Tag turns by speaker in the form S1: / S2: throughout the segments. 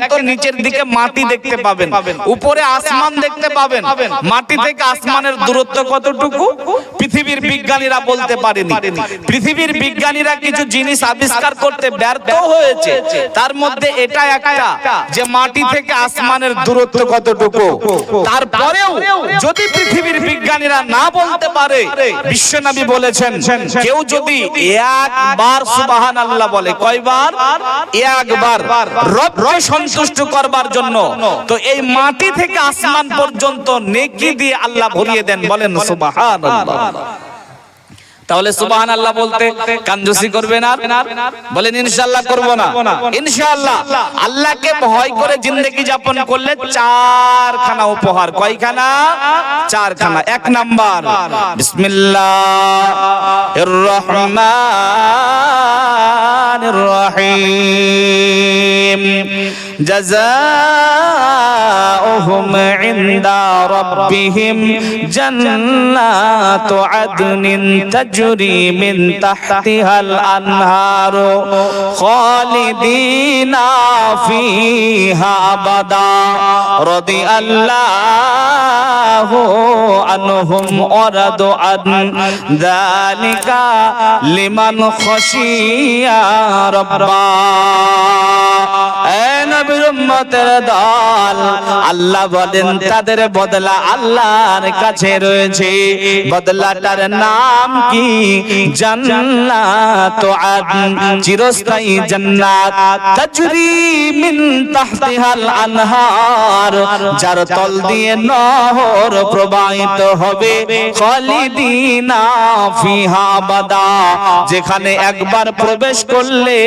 S1: দেখেন তো নিচের দিকে মাটি দেখতে পাবেন। উপরে আসমান দেখতে পাবেন। মাটি থেকে আসমানের দূরত্ব কতটুকু? পৃথিবীর বিজ্ঞানীরা বলতে পারেনি। পৃথিবীর বিজ্ঞানীরা কিছু জিনিস আবিষ্কার করতে ব্যর্থ হয়েছে। তার মধ্যে এটা একটা যে মাটি থেকে আসমানের দূরত্ব কতটুকু? তারপরেও যদি পৃথিবীর বিজ্ঞানীরা না বলতে পারে বিশ্বনবী বলেছেন কেউ যদি একবার সুবাহান আল্লাহ বলে কয়বার? একবার রবকে সন্তুষ্ট করবার জন্য। তো এই মাটি থেকে আসমান পর্যন্ত নেকি দিয়ে আল্লাহ ভরিয়ে দেন, বলেন সুবাহান তাহলে সুবাহান আল্লাহ বলতে কাঞ্জুসি করবে না বলেন, ইনশাআল্লাহ করব না। ইনশাআল্লাহ, আল্লাহকে ভয় করে জিন্দগি যাপন করলে চারখানা উপহার। কয়খানা? চারখানা। এক নাম্বার, বিসমিল্লাহির রহমানির রহিম। جزاؤهم عند ربهم جنات عدن تجري من تحتها الأنهار خالدين فيها أبدا. رضي الله عنهم أرد عن ذلك لمن خشي ربا. উম্মতের দল। আল্লাহ বলেন, তাদের বদলা আল্লাহর কাছে রয়েছে। বদলাটার নাম কি? জান্নাত আদন চিরস্থায়ী জান্নাত। তাজরি মিন তাহতিহাল আনহার, যার তল দিয়ে নহর প্রবাহিত হবে। খালিদিনা ফিহা বাদা, যেখানে একবার প্রবেশ করলে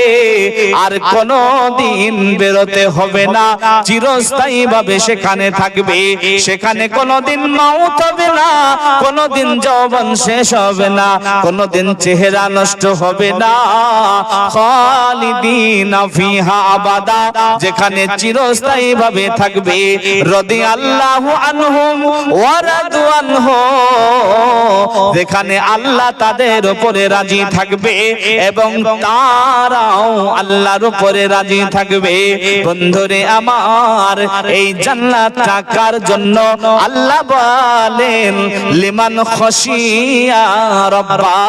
S1: আর কোনো দিন বেরোতে হবে না, চিরস্থায়ী ভাবে সেখানে থাকবে। সেখানে কোনোদিন মাউত হবে না, কোনোদিন যৌবন শেষ হবে না, কোনোদিন চেহারা নষ্ট হবে না। খালিদিনা ফিহা আবাদা, যেখানে চিরস্থায়ী ভাবে থাকবে। রদি আল্লাহু আনহুম ওয়া রাদু আনহু, যেখানে আল্লাহ তাদের উপরে রাজি থাকবে এবং তারাও আল্লাহর উপরে রাজি থাকবে। বন্ধুরে আমার এই জান্নাত টাকার জন্য? আল্লাহ বলেন, লিমান খসিয়া রব্বা।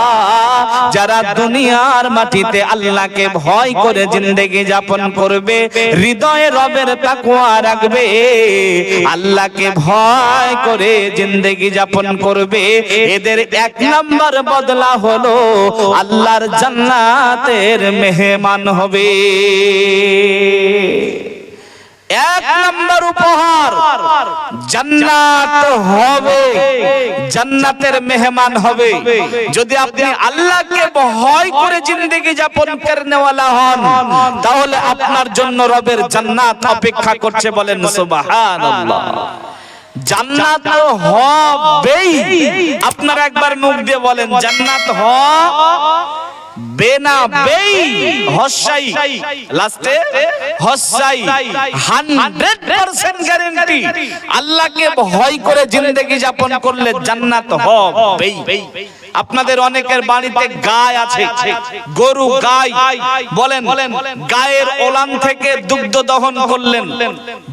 S1: যারা দুনিয়ার মাটিতে আল্লাহকে ভয় করে জিন্দেগি যাপন করবে, হৃদয়ে রবের তাকওয়া রাখবে, আল্লাহকে ভয় করে জিন্দেগি যাপন করবে। এদের এক নম্বর বদলা হলো আল্লাহর জান্নাতের মেহমান হবে। এক নম্বর উপহার। জান্নাত হবে। জান্নাতের মেহমান হবে। যদি আপনি আল্লাহকে ভয় করে জিন্দগি যাপন করনেওয়ালা হন তাহলে আপনার জন্য রবের জান্নাত অপেক্ষা করছে বলেন সুবহানাল্লাহ। জান্নাত হবেই। আপনারা একবার মুখ দিয়ে বলেন জান্নাত হ বেনা বেই হসাই। লাস্টে হসাই। 100% গ্যারান্টি আল্লাহকে ভয় করে জিন্দেগি যাপন করলে জান্নাত হবেই আপনাদের অনেকের বাড়িতে গায় আছে। গরু গায় বলেন গায়ের ওলান থেকে দুগ্ধ দহন করলেন।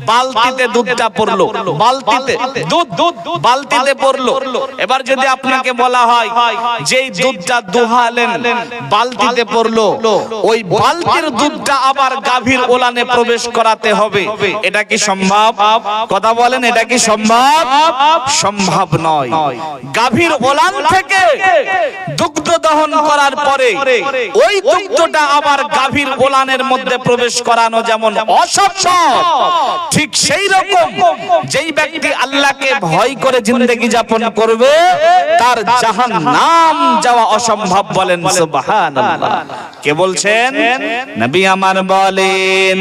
S1: বালতিতে দুধটা পড়ল। বালতিতে দুধ দুধ বালতিতে পড়ল। এবার যদি আপনাকে বলা হয় যেই দুধটা দুহালেন বালতিতে পড়ল ওই বালতির দুধটা আবার গাভীর ওলানে প্রবেশ করাতে হবে। এটা কি সম্ভব? কথা বলেন এটা কি সম্ভব? সম্ভব নয়। গাভীর ওলান থেকে দুগ্ধ দহন করার পরে ওই দুগ্ধটা আবার গাভীর ওলানের মধ্যে প্রবেশ করানো যেমন অসম্ভব ঠিক সেই রকম যেই ব্যক্তি আল্লাহকে ভয় করে জিন্দগি যাপন করবে তার জাহান নাম যাওয়া অসম্ভব বলেন সুবহানাল্লাহ। কে বলছেন? নবী আমার বলেন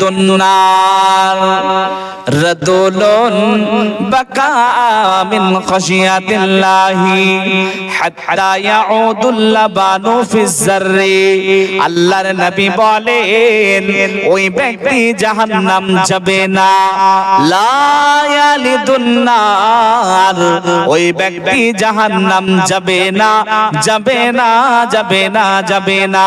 S1: লায়ালিদুন্নার রদুলুন বাকা মিন খশিয়াতিল্লাহি হাত্তা ইয়াউদুল লাবানু ফিজ জাররি আল্লাহর নবী বলেন, ওই ব্যক্তি জাহান্নাম যাবে না। লায়ালিদুন্নার ওই ব্যক্তি জাহান্নাম যাবে না যাবে না যাবে না যাবে না।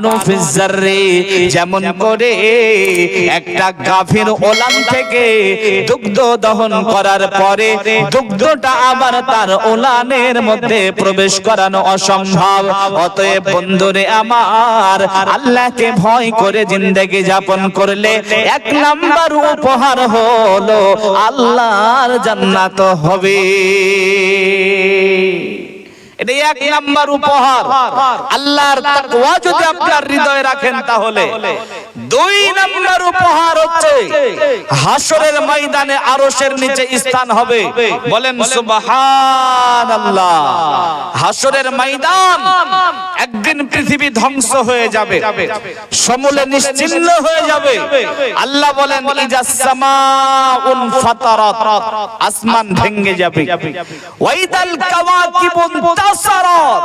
S1: বানু ফিজাররে যেমন করে একটা গাভীর ওলান থেকে দুগ্ধ দহন করার পরে দুগ্ধটা আবার তার ওলানের মধ্যে প্রবেশ করানো অসম্ভব। অতএব বন্ধুরে আমার, আল্লাহকে ভয় করে জিন্দেগি যাপন করলে এক নাম্বার উপহার হলো আল্লাহর জান্নাত হবে এটা এক নাম্বার উপহার। আল্লাহর তাকওয়া যদি আপনার হৃদয়ে রাখেন তাহলে। দুই নাম্বার উপহার হচ্ছে হাসরের ময়দানে আরশের নিচে স্থান হবে। বলেন সুবহানাল্লাহ। হাসরের ময়দান একদিন পৃথিবী ধ্বংস হয়ে যাবে। সমূলে নিশ্চিহ্ন হয়ে যাবে। আল্লাহ বলেন, ইজা সামাউন ফাতারাত আসমান ভেঙে যাবে। ওয়াইদাল কাওয়াকিবুন তাসারাত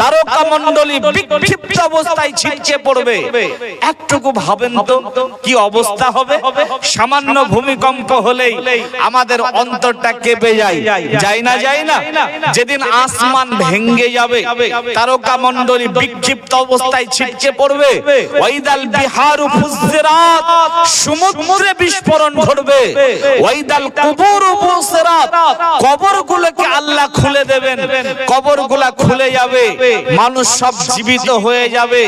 S1: তারকা মণ্ডলী বিক্ষিপ্ত অবস্থায় ছিটকে পড়বে। একটুকু ভাবেন তো কি অবস্থা হবে? সামান্য ভূমিকম্প হলেই আমাদের অন্তরটা কেঁপে যায়। যায়। না যায় না যেদিন আসমান ভেঙ্গে যাবে তারকা মণ্ডলী বিক্ষিপ্ত অবস্থায় ছিটকে পড়বে। ওয়াইদাল বিহারু ফুজরাত সমুদ্রে বিস্ফোরণ ঘটবে। ওয়াইদাল কুবুর ফুসরাত কবরগুলোকে আল্লাহ খুলে দেবেন। কবরগুলা খুলে যাবে। মানুষ সব জীবিত হয়ে যাবে।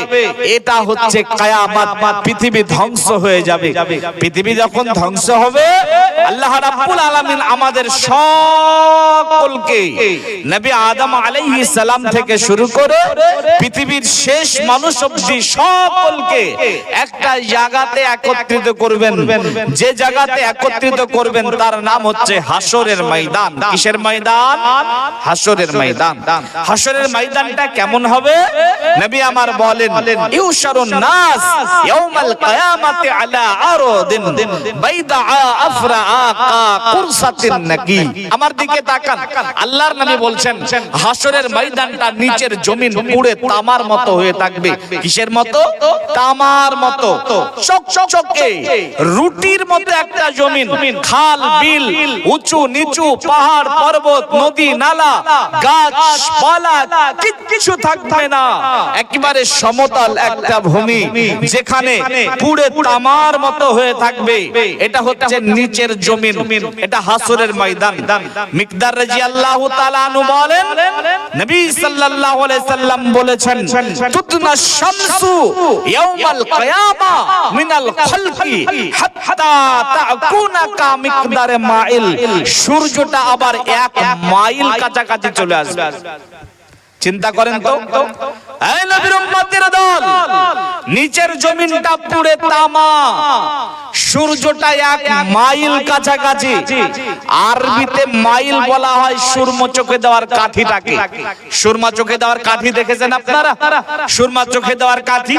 S1: এটা হচ্ছে কায়ামাত, পৃথিবী ধ্বংস হয়ে যাবে। পৃথিবী যখন ধ্বংস হবে, আল্লাহ রাব্বুল আলামিন আমাদের সকলকে নবী আদম আলাইহিস সালাম থেকে শুরু করে পৃথিবীর শেষ মানুষ অবধি সকলকে একটা জায়গাতে একত্রিত করবেন। যে জায়গাতে একত্রিত করবেন, তার নাম হচ্ছে হাসরের ময়দান। কিসের ময়দান? হাসরের ময়দান। হাসরের ময়দানটা কেমন হবে? নবী আমার বলেন ইউশারুন নাস ইয়াউমাল কিয়ামাতি আলা আরদিন বাইদা আফরাকা কুরসাতিন নাকি? আমার দিকে তাকান। আল্লাহর নবী বলছেন হাসরের ময়দানটা নিচের জমিন পুড়ে তামার মতো হয়ে থাকবে। কিসের মতো? তামার মতো। চকচকে রুটির মতো একটা জমিন। খাল বিল উঁচু নিচু পাহাড় পর্বত নদী নালা গাছ পালা কিচ্ছু থাকবে না। একেবারে সমতল একটা ভূমি, যেখানে পুড়ে তামার মতো হয়ে থাকবে। এটা হচ্ছে নিচের জমিন, এটা হাসরের ময়দান। মিকদার রাদিয়াল্লাহু তাআলা আনহু বলেন, নবী সাল্লাল্লাহু আলাইহি সাল্লাম বলেছেন, তুতনা শামসু ইয়াউমাল কিয়ামা মিনাল খালকি হাত্তা তাকুনা কা মিকদারে মাইল। সূর্যটা আবার এক মাইল কাছাকাছি চলে আসবে। চিন্তা করেন তো। দল, নিচের জমিনটা পুড়ে তামা, সূর্যটা এক মাইল কাছাকাছি, আরবিতে মাইল বলা হয় সুরমা চোখে দেওয়ার কাঠিটাকে। সুরমা চোখে দেওয়ার কাঠি দেখেছেন আপনারা? সুরমা চোখে দেওয়ার কাঠি?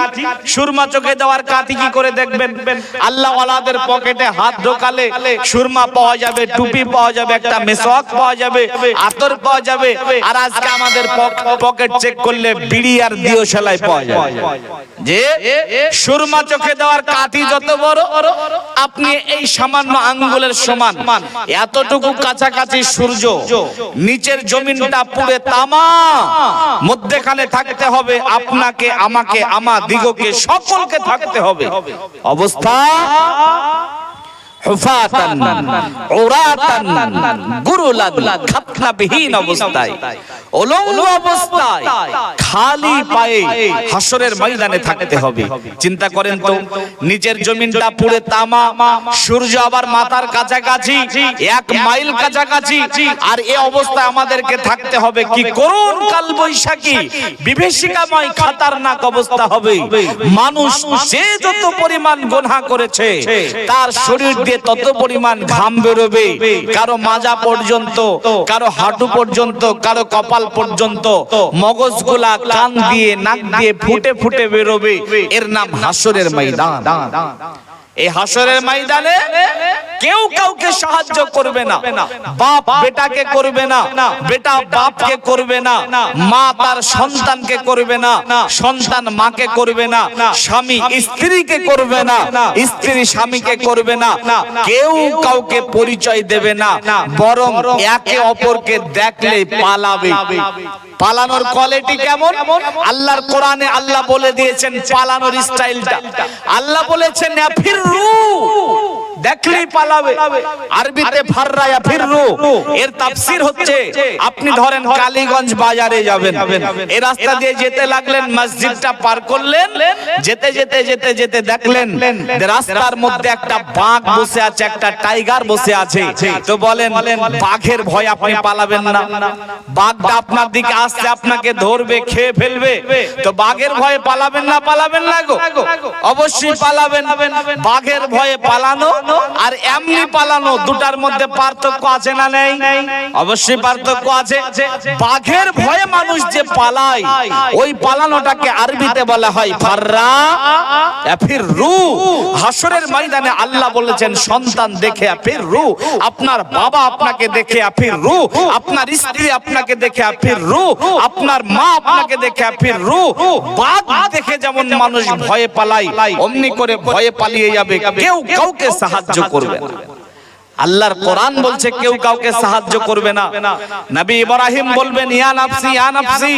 S1: সুরমা চোখে দেওয়ার কাঠি কি করে দেখবেন? আল্লাহ ওয়ালাদের পকেটে হাত ঢোকালে সুরমা পাওয়া যাবে, টুপি পাওয়া যাবে, একটা মেসওয়াক পাওয়া যাবে, আতর পাওয়া যাবে। আর আজকে আমাদের পকেট চেক করলে বিড়ি আর দিও সেলাই পাওয়া যায়। যে সুরমা চোখে দেওয়ার কাঠি যত বড়, আপনি এই সামান্য আঙ্গুলের সমান, এতটুকু কাছাকাছি সূর্য, নিচের জমিনটা পুড়ে তামা, মধ্যেখানে থাকতে হবে, আপনাকে, আমাকে আমা দিগকে, সকলকে থাকতে হবে। অবস্থা? হুফাতান, উরাতান অবস্থায় উলঙ্গ অবস্থায়, খালি পায়ে ময়দানে থাকতে হবে। চিন্তা করেন তো, নিজের তামা, সূর্য আবার মাথার এক মাইল আর এ অবস্থায় আমাদেরকে থাকতে হবে কি করুন কাল বৈশাখী বিভীষিকাময় খাতারনাক অবস্থা হবে। মানুষ যে যত পরিমাণ গোনা করেছে, তার শরীর দিয়ে তত পরিমাণ ঘাম বেরোবে। কারও মাজা পর্যন্ত, কারও হাঁটু পর্যন্ত, কারও কপাল পর্যন্ত মগজগুলা কান দিয়ে, নাক দিয়ে ফুটে ফুটে বেরোবে। এর নাম হাসরের ময়দান। এই হাসরের ময়দানে কেউ কাউকে সাহায্য করবে না। বাপ বেটাকে করবে না, বেটা বাপকে করবে না, মা তার সন্তানকে করবে না, সন্তান মাকে করবে না, স্বামী স্ত্রীকে করবে না, স্ত্রী স্বামীকে করবে না, কেউ কাউকে পরিচয় দেবে না, বরং একে অপরকে দেখলে পালাবে। পালানোর কোয়ালিটি কেমন? আল্লাহর কোরআনে আল্লাহ বলে দিয়েছেন পালানোর স্টাইলটা আল্লাহ বলেছেন দেখলেই পালাবে। আরবিতে ফাররায়া ফিররু। এর তাফসীর হচ্ছে আপনি ধরেন কালীগঞ্জ বাজারে যাবেন। এই রাস্তা দিয়ে যেতে লাগলেন মসজিদটা পার করলেন যেতে যেতে যেতে যেতে দেখলেন যে রাস্তার মধ্যে একটা বাঘ বসে আছে একটা টাইগার বসে আছে। তো বলেন বাঘের ভয় আপনি পালাবেন না। বাঘটা আপনার দিকে আসছে আপনাকে ধরবে খেয়ে ফেলবে। তো বাঘের ভয়ে পালাবেন না পালাবেন না গো। অবশ্যই পালাবেন। বাঘের ভয়ে পালানো আর এমনি পালানো, দুটার মধ্যে পার্থক্য আছে না নেই? অবশ্যই পার্থক্য আছে। বাঘের ভয়ে মানুষ যে পালায়, ওই পালানোটাকে আরবিতে বলা হয় ফাররা ফির রু হাসরের ময়দানে আল্লাহ বলেছেন, সন্তান দেখে ফির রু আপনার বাবা আপনাকে দেখে ফির রু আপনার স্ত্রী আপনাকে দেখে ফির রু আপনার মা আপনাকে দেখে ফির রু বাঘ দেখে যেমন মানুষ ভয়ে পালায়, অমনি করে ভয়ে পালিয়ে যাবে। কেউ কাউকে সাহায্য করবে। না আল্লাহর কোরআন বলছে, কেউ কাউকে সাহায্য করবে না। নবী ইব্রাহিম বলবেন, ইয়া নাফসি ইয়া নাফসি।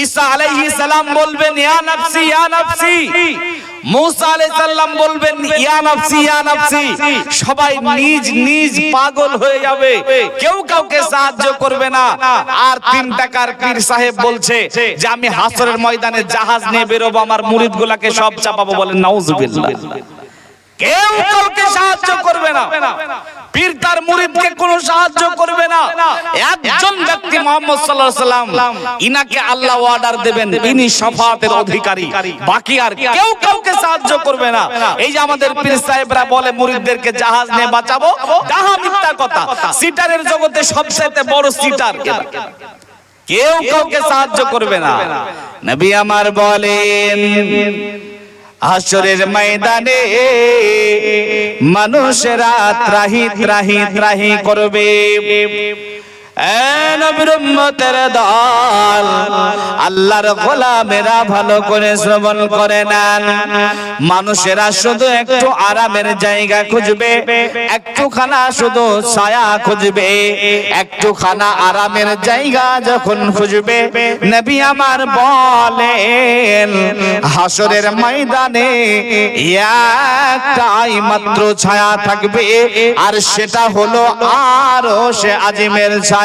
S1: ঈসা আলাইহিস সালাম বলবেন, ইয়া নাফসি ইয়া নাফসি। মুসা আলাইহিস সালাম বলবেন, ইয়া নাফসি ইয়া নাফসি। সবাই নিজ নিজ পাগল হয়ে যাবে। কেউ কাউকে সাহায্য করবে না। আর তিন টাকার পীর সাহেব বলছে যে, আমি হাসরের ময়দানে জাহাজ নিয়ে বেরোবো, আমার মুরিদগুলাকে সব চাপাবো। বলেন, নাউজুবিল্লাহ। কেউ কাউকে সাহায্য করবে না। পীর তার মুরিদকে কোনো সাহায্য করবে না। একজন ব্যক্তি মোহাম্মদ সাল্লাল্লাহু সাল্লাম, ইনাকে আল্লাহ অর্ডার দেবেন, ইনি শাফাতের অধিকারী। বাকি আর কেউ কাউকে সাহায্য করবে না। এই যে আমাদের পীর সাহেবরা বলে, মুরিদদেরকে জাহাজ নিয়ে বাঁচাবো? ডাহা মিথ্যা কথা। সিটারের জগতে সবচেয়ে বড় সিটার। কেউ কাউকে সাহায্য করবে না। নবী আমার বলেন হাসরের ময়দানে মানুষেরা ত্রাহি ত্রাহি ত্রাহি করবে। মানুষেরা শুধু একটু আরামের জায়গা খুঁজবে একটু খানা শুধু ছায়া খুঁজবে একটু খানা আরামের জায়গা যখন খুঁজবে, নবী আমার বলেন হাসরের ময়দানে একটাই মাত্র ছায়া থাকবে, আর সেটা হলো আরও সে আজিমের ছায়া।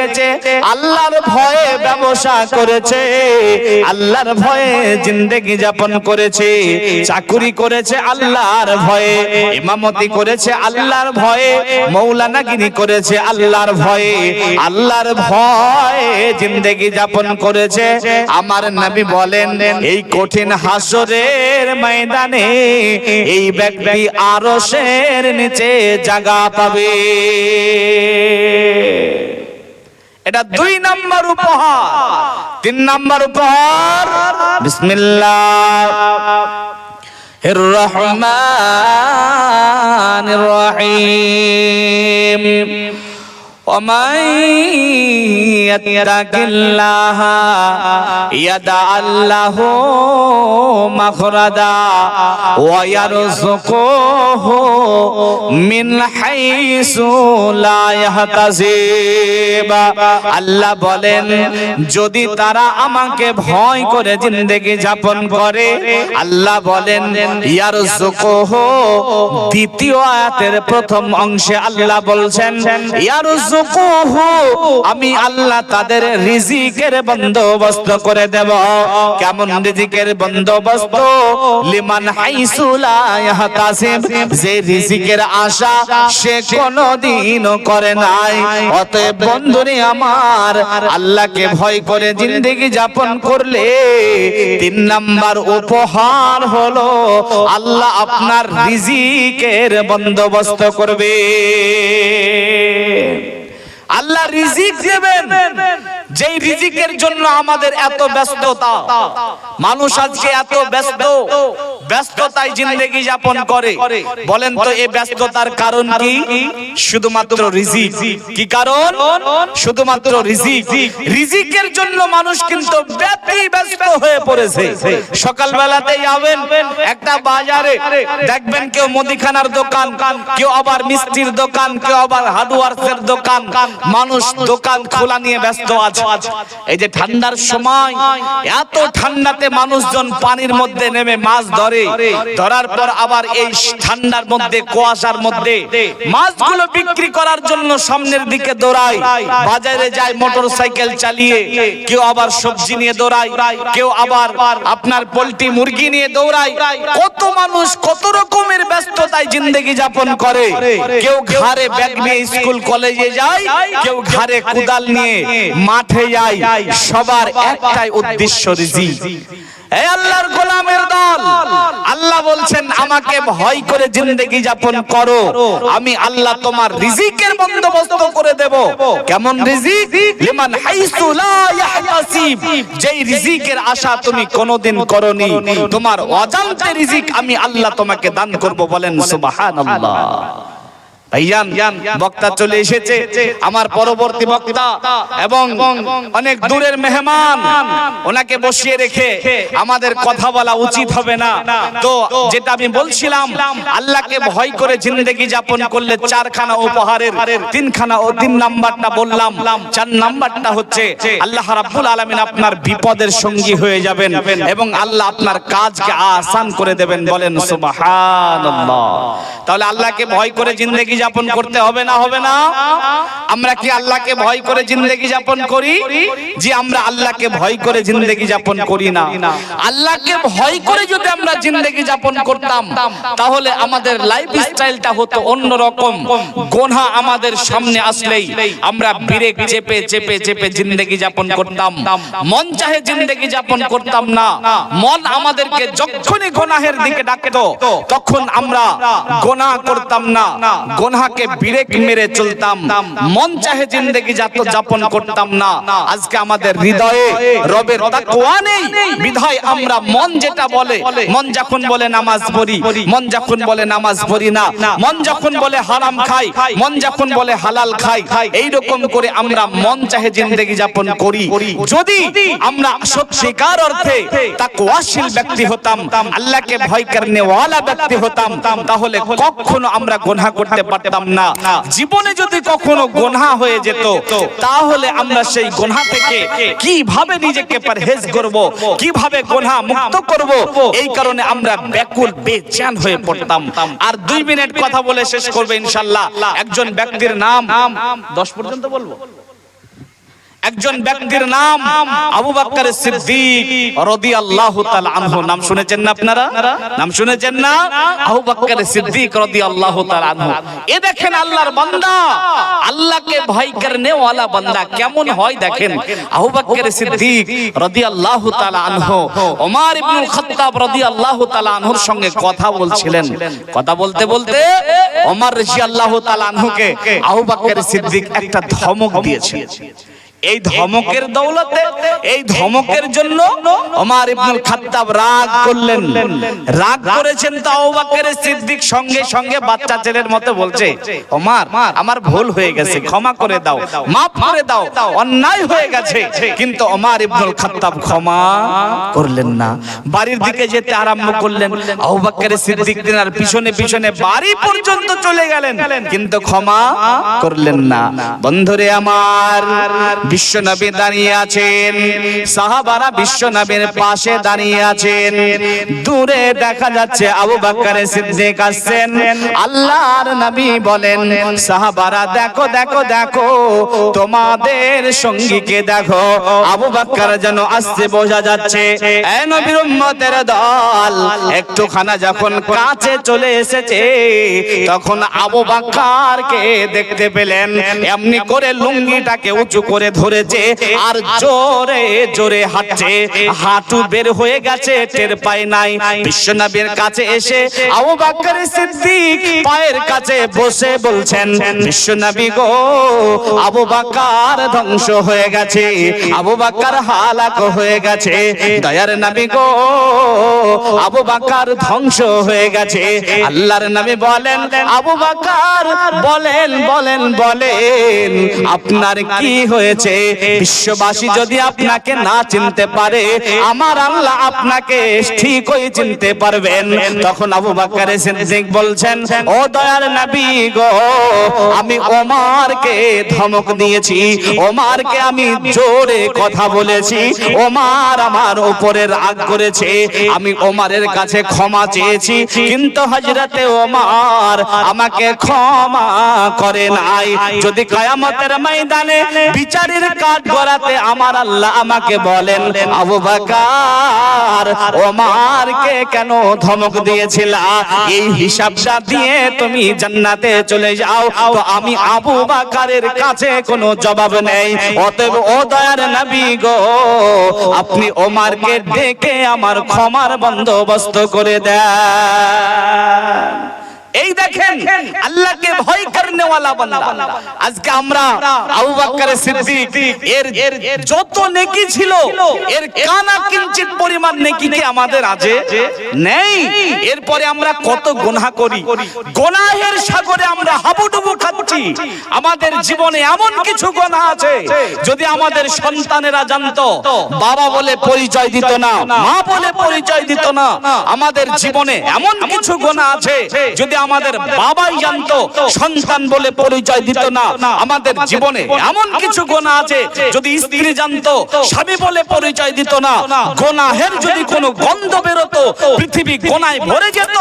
S1: রেখেছে আল্লাহর ভয়ে ব্যবসা করেছে, আল্লাহর ভয়ে জিন্দেগি যাপন করেছে, চাকুরি করেছে আল্লাহর ভয়ে, ইমামতি করেছে আল্লাহর ভয়ে, মৌলানাগিরি করেছে আল্লাহর ভয়ে আল্লাহর ভয়ে জিন্দেগি যাপন করেছে। আমার নবী বলেন, এই কঠিন হাসরের ময়দানে এই ব্যক্তি আরও শের নিচে জাগা পাবে। এটা দুই নাম্বার উপহার তিন নাম্বার উপহার বিসমিল্লাহ الرحمن الرحيم ومن يتق الله يجعل له مخرجا ويرزقه من حيث لا يحتسب আল্লাহ বলেন যদি তারা আমাকে ভয় করে জিন্দেগি যাপন করে আল্লাহ বলেন ইয়ারজুকুহু দ্বিতীয় আয়াতের প্রথম অংশে আল্লাহ বলছেন ইয়ারজুকুহু আমি আল্লাহ তাদের রিজিকের বন্দোবস্ত করে দেব। কেমন রিজিকের বন্দোবস্ত? লিমান হাইসু ইয়াহতাসিব। যে রিজিকের আশা সে কোনদিনও করে নাই। অতএব বন্ধুরে আমার, আল্লাহকে ভয় করে জিন্দেগি যাপন করলে তিন নাম্বার উপহার হলো আল্লাহ আপনার রিজিকের বন্দোবস্ত করবে। আল্লাহ রিজিক দেবেন। যেই রিজিকের জন্য আমাদের এত ব্যস্ততা, মানুষ আজকে এত ব্যস্ত, ব্যস্ততায় জিন্দেগি যাপন করে। বলেন তো এই ব্যস্ততার কারণ কি? শুধুমাত্র রিজিক। কি কারণ? শুধুমাত্র রিজিক। রিজিকের জন্য মানুষ কিন্তু ব্যস্ত হয়ে পড়েছে। সকালবেলাতেই যাবেন একটা বাজারে, দেখবেন কেউ মুদিখানার দোকান, কেউ আবার মিষ্টির দোকান, কেউ আবার হার্ডওয়ার্সের দোকান। মানুষ দোকান খোলা নিয়ে ব্যস্ত আছে। এই যে ঠান্ডার সময়, এত ঠান্ডাতে মানুষজন পানির মধ্যে নেমে মাছ ধরে। ধরার পর আবার এই ঠান্ডার মধ্যে, কুয়াশার মধ্যে মাছগুলো বিক্রি করার জন্য সামনের দিকে দৌড়ায়। বাজারে যায় চালিয়ে, কেউ আবার সবজি নিয়ে দৌড়ায়, কেউ আবার আপনার পোল্ট্রি মুরগি নিয়ে দৌড়ায়। কত মানুষ কত রকমের ব্যস্ততায় জিন্দগি যাপন করে। কেউ ঘাড়ে ব্যাগ নিয়ে স্কুল কলেজে যায়, কেউ ঘাড়ে কুদাল নিয়ে মাঠে যায় সবার একটাই উদ্দেশ্য রিজি এই আল্লাহর গোলামের দল। আল্লাহ বলছেন আমাকে ভয় করে জিন্দেগি যাপন করো। আমি আল্লাহ তোমার রিজিকের বন্দোবস্ত করে দেব। কেমন রিজিক? লিমান হাইসু লা ইয়াহতাসিব। যেই রিজিকের আশা তুমি কোনোদিন করনি। তোমার অজান্তে রিজিক আমি আল্লাহ তোমাকে দান করব বলেন সুবহানাল্লাহ। ভাইজান বক্তা চলে এসেছে আমার পরবর্তী বক্তা এবং অনেক দূরের মেহমান ওনাকে বসিয়ে রেখে আমাদের কথা বলা উচিত হবে না। তো যেটা আমি বলছিলাম আল্লাহকে ভয় করে জিন্দেগি যাপন করলে চারখানা উপহারের তিনখানা ও তিন নাম্বারটা বললাম চার নাম্বারটা হচ্ছে আল্লাহ রাব্বুল আলামিন আপনার বিপদের সঙ্গী হয়ে যাবেন এবং আল্লাহ আপনার কাজকে আসান করে দেবেন বলেন সুবহানাল্লাহ। তাহলে আল্লাহকে ভয় করে জিন্দেগি যাপন করতে হবে না হবে না? আমরা কি আল্লাহকে ভয় করে জিন্দেগি যাপন করি? যে আমরা আল্লাহকে ভয় করে জিন্দেগি যাপন করি না। আল্লাহকে ভয় করে যদি আমরা জিন্দেগি যাপন করতাম, তাহলে আমাদের লাইফ স্টাইলটা হতো অন্যরকম। গোনা আমাদের সামনে আসলেই আমরা ব্রেক চেপে চেপে চেপে জিন্দেগি যাপন করতাম। মন চাহে জিন্দেগি যাপন করতাম না। মন আমাদেরকে যখনই গোনাহের দিকে ডাকতো, তখন আমরা গোনা করতাম না। গোনাকে ব্রেক মেরে চলতাম। মন চাহে জিন্দেগি যাত যাপন করতাম না। আজকে আমাদের হৃদয়ে রবের তাকওয়া নেই। বিধায় আমরা মন যেটা বলে, মন যখন বলে নামাজ পড়ি, মন যখন বলে নামাজ পড়ি না, মন যখন বলে হারাম খাই, মন যখন বলে হালাল খাই এই রকম করে আমরা মন চাহে জিন্দেগি যাপন করি। যদি আমরা সত্যিকার অর্থে তাকওয়াশীল ব্যক্তি হতাম, আল্লাহকে ভয় করনে ওয়ালা ব্যক্তি হতাম, তাহলে কখনো আমরা গুনাহ করতে পারতাম না। জীবনে যদি কখনো গোনা হয়ে যেত, তাহলে আমরা সেই গোনা থেকে কীভাবে নিজেকে পরহেজ করব, কীভাবে গোনা মুক্ত করব, এই কারণে আমরা ব্যাকুল বেচ্যান হয়ে পড়তাম। আর দুই মিনিট কথা বলে শেষ করবে ইনশাল্লাহ। একজন ব্যক্তির নাম 10 পর্যন্ত বলব? একজন ব্যক্তির নাম আবু বকর সিদ্দিক রাদিয়াল্লাহু তাআলা আনহু। নাম শুনেছেন না আপনারা? নাম শুনেছেন না? আবু বকর সিদ্দিক রাদিয়াল্লাহু তাআলা আনহু। এ দেখেন আল্লাহর বান্দা। আল্লাহকে ভয় করনে ওয়ালা বান্দা। কেমন হয় দেখেন? আবু বকর সিদ্দিক রাদিয়াল্লাহু তাআলা আনহু। ওমর ইবনে খাত্তাব রাদিয়াল্লাহু তাআলা আনহুর সঙ্গে কথা বলছিলেন। কথা বলতে বলতে ওমর রাদিয়াল্লাহু তাআলা আনহুকে আবু বকর সিদ্দিক একটা ধমক দিয়েছে এই ধমকের দৌলতে এই ধমকের জন্য ওমর ইবনুল খাত্তাব রাগ করলেন। রাগ করেছেন তো আবু বকর সিদ্দিক সঙ্গে সঙ্গে বাচ্চা ছেলের মতো বলছে ওমর আমার ভুল হয়ে গেছে ক্ষমা করে দাও মাফ করে দাও অন্যায় হয়ে গেছে। কিন্তু ওমর ইবনুল খাত্তাব ক্ষমা করলেন না। বাড়ির দিকে যেতে আরম্ভ করলেন। আবু বকর সিদ্দিক তিনার পিছনে পিছনে বাড়ি পর্যন্ত চলে গেলেন। কিন্তু ক্ষমা করলেন না। বন্ধুরে আমার বিশ্ব নবী দাঁড়িয়ে আছেন। সাহাবারা বিশ্ব নবীর পাশে দাঁড়িয়ে আছেন। দূরে দেখা যাচ্ছে আবু বকর সিদ্দিক আসছেন। আল্লাহর নবী বলেন, সাহাবারা, দেখো দেখো দেখো, তোমাদের সঙ্গীকে দেখো। আবু বকর যেন আসছে, বোঝা যাচ্ছে, এ নবীর উম্মতের দল। একটুখানা যখন কাছে চলে এসেছে, তখন আবু বাক্কারকে দেখতে পেলেন। এমনি করে লুঙ্গিটাকে উঁচু করে ধরেছে, আর জোরে জোরে হাঁটছে। হাঁটু বের হয়ে গেছে, টের পায় নাই। বিশ্বনবীর কাছে এসে আবু বাক্কার সিদ্দিক পায়ের কাছে বসে বলছেন, বিশ্বনবী গো, আবু ধ্বংস হয়ে গেছে, আবু বাক্কার হালাক হয়ে গেছে। দয়ার নবী গো, আবু ধ্বংস হয়ে গেছে। আল্লাহর বলেন, আবু বলেন বলেন বলেন, আপনার কি হয়েছে? বিশ্ববাসী যদি আপনাকে না চিনতে পারে, আমার আল্লাহ আপনাকে ঠিকই চিনতে পারবেন। তখন আবু বাক্কার সিদ্দিক বলছেন, ও দয়ার নবী গো, আমি ওমারকে ধমক দিয়েছি। ওমারকে আমি জোরে কথা বলেছি। ওমার আমার উপরে রাগ করেছে। আমি ওমারের কাছে ক্ষমা চেয়েছি। কিন্তু হজরতে ওমার আমাকে ক্ষমা করে নাই। যদি কয়ামতের ময়দানে বিচারের কাজ করাতে আমার আল্লাহ আমাকে বলেন, আবু বাকার, ওমারকে কেন ধমক দিয়েছিলা? এই হিসাবটা দিয়ে তুমি জান্নাতে চলে যাও। তো আমি আবু বাকারের কাছে কোনো জবাব নেই। অতএব ও দয়ার নবী গো, আপনি ওমারকে ডেকে আমার ক্ষমার বন্দোবস্ত করে দেন। এই দেখেন, আল্লাহকে ভয় করনে ওয়ালা বান্দা। আজকে আমরা আবু বকর সিদ্দিক, এর যত নেকি ছিল, এর কানা কিঞ্চিত পরিমাণ নেকি কি আমাদের আছে নেই। এরপরে আমরা কত গুনাহ করি। গুনাহের সাগরে আমরা হাবুডুবু খাচ্ছি। আমাদের জীবনে এমন কিছু গুনাহ আছে, যদি আমাদের সন্তানেরা জানতো, বাবা বলে পরিচয় দিত না, মা বলে পরিচয় দিত না, আমাদের জীবনে এমন কিছু গুনাহ আছে, যদি আমাদের বাবাই জানতো, সন্তান বলে পরিচয় দিত না। আমাদের জীবনে এমন কিছু গোনা আছে, যদি স্ত্রী জানতো, স্বামী বলে পরিচয় দিত না। গোনাহের যদি কোনো গন্ধ বেরোতো, পৃথিবী গোনায় ভরে যেত,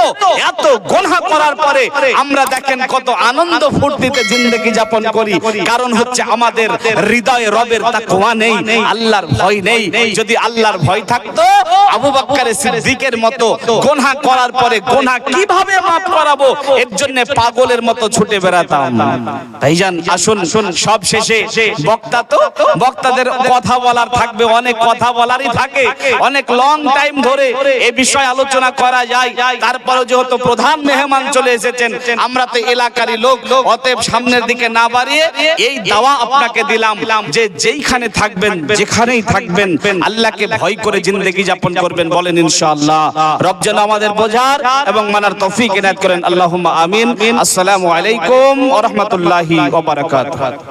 S1: এত গোনা করার পরে আমরা দেখেন কত আনন্দ ফুর্তিতে জিন্দগি যাপন করি। কারণ হচ্ছে আমাদের হৃদয়ে রবের তাকওয়া নেই, আল্লাহর ভয় নেই। যদি আল্লাহর ভয় থাকতো, আবু বকরের সিদ্দিকের মতো গোনা করার পরে গোনা কীভাবে মাফ করাবো? এর জন্য পাগলের মতো ছুটে বেড়াতাম। ভাইজান, আসুন সব শেষে বক্তা তো, বক্তাদের কথা বলার থাকবে, অনেক কথা বলারই থাকে। অনেক লং টাইম ধরে এই বিষয়ে আলোচনা করা যায়। তারপরে যেহেতু প্রধান মেহমান চলে এসেছেন, আমরা তো এলাকারই লোক, অতএব সামনের দিকে না বাড়িয়ে এই দাওয়া আপনাকে দিলাম যে যেইখানে থাকবেন, যেখানেই থাকবেন, আল্লাহকে ভয় করে জিন্দগি যাপন করবেন বলেন ইনশাআল্লাহ। রব যেন আমাদের বোঝার এবং মানার তৌফিক এনায়েত করেন। আল্লাহুম্মা আমিন। আসসালামু আলাইকুম ওয়া রাহমাতুল্লাহি ওয়া বারাকাতুহু।